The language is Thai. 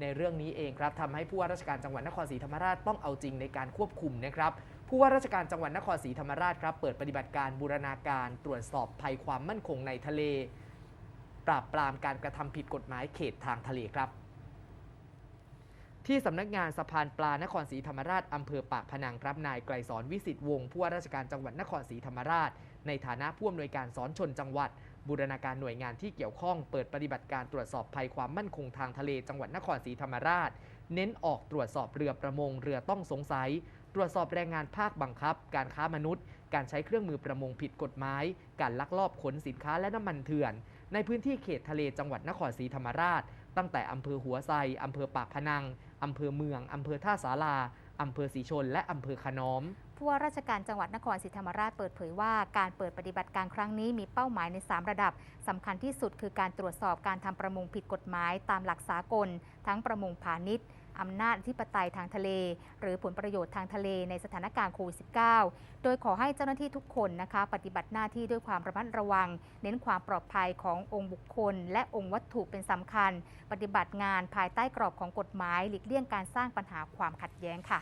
ในเรื่องนี้เองครับทำให้ผู้ว่าราชการจังหวัดนครศรีธรรมราชต้องเอาจริงในการควบคุมนะครับผู้ว่าราชการจังหวัดนครศรีธรรมราชครับเปิดปฏิบัติการบูรณาการตรวจสอบภัยความมั่นคงในทะเล ปราบปรามการกระทำผิดกฎหมายเขตทางทะเลครับ ที่สำนักงานสะพานปลานครศรีธรรมราชอำเภอปากพนังครับนายไกรสอนวิสิตวงศ์ผู้ว่าราชการจังหวัดนครศรีธรรมราช ในฐานะผู้อำนวยการสอนชนจังหวัด บูรณาการหน่วยงานที่เกี่ยวข้องเปิดปฏิบัติการตรวจสอบภัยความมั่นคงทางทะเลจังหวัดนครศรีธรรมราช เน้นออกตรวจสอบเรือประมงเรือต้องสงสัย ตรวจสอบแรงงานภาคบังคับ การค้ามนุษย์ การใช้เครื่องมือประมงผิดกฎหมาย การลักลอบขนสินค้าและน้ำมันเถื่อน ในพื้นที่เขตทะเลจังหวัดนครศรีธรรมราช ตั้งแต่อำเภอหัวไซอำเภอปากพนังอำเภอเมืองอำเภอท่าสาราอำเภอศรีชน และอำเภอขนอม ผู้ว่าราชการจังหวัดนครศรีธรรมราชเปิดเผยว่าการเปิดปฏิบัติการครั้งนี้มีเป้าหมายใน 3 ระดับสำคัญที่สุดคือการตรวจสอบการทำประมงผิดกฎหมายตามหลักสากล ทั้งประมงพาณิชย์อำนาจอธิปไตยทางทะเล หรือผลประโยชน์ทางทะเลในสถานการณ์โควิด -19 โดยขอให้เจ้าหน้าที่ทุกคนนะคะ ปฏิบัติหน้าที่ด้วยความระมัดระวัง เน้นความปลอดภัยขององค์บุคคล และองค์วัตถุเป็นสำคัญ ปฏิบัติงานภายใต้กรอบของกฎหมาย หลีกเลี่ยงการสร้างปัญหาความขัดแย้งค่ะ